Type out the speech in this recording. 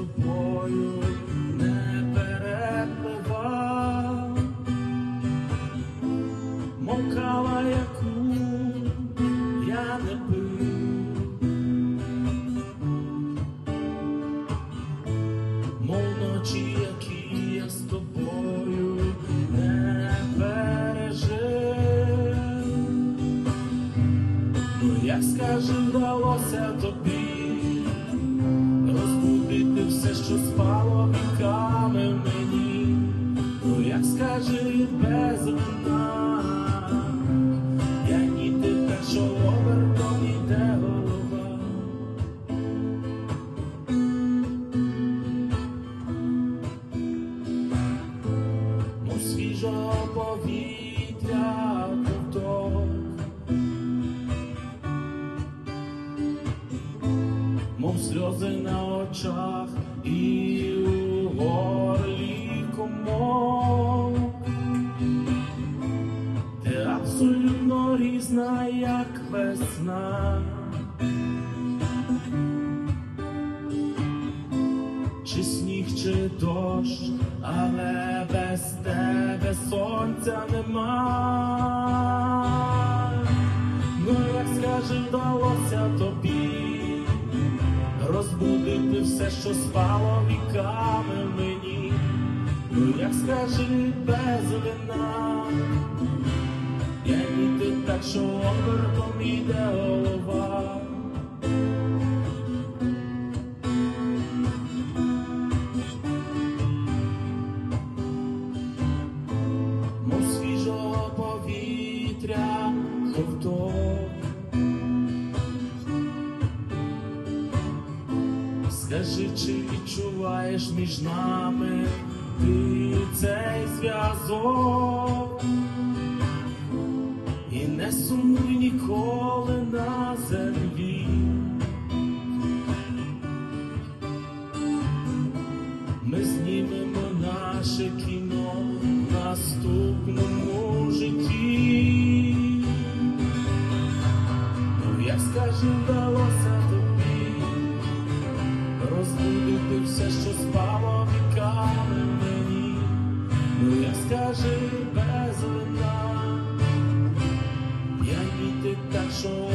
тобою не перепливав, мов кава, яку я не пив, мов ночі, які я з тобою не пережив. Ну, як скаже, вдалося тобі все, що спало віками в мені, ну як скажи без вина, я ні ти що обертом іде голова. Мов свіжого повітря ковток, мов сльози на очах і у. Ти абсолютно різна, як весна. Чи сніг, чи дощ, але без тебе сонця нема. Все, що спало віками мені. Ну як скажи без вина, я ніти так, що обертом іде голова. мов свіжого повітря ковток. Скажи, чи відчуваєш між нами ти цей зв'язок? І не сумуй ніколи на землі. Ми знімемо наше кіно в наступному житті. Ну, як скажи, що спало віками мені, ну я скажи без вина, я ніти так що.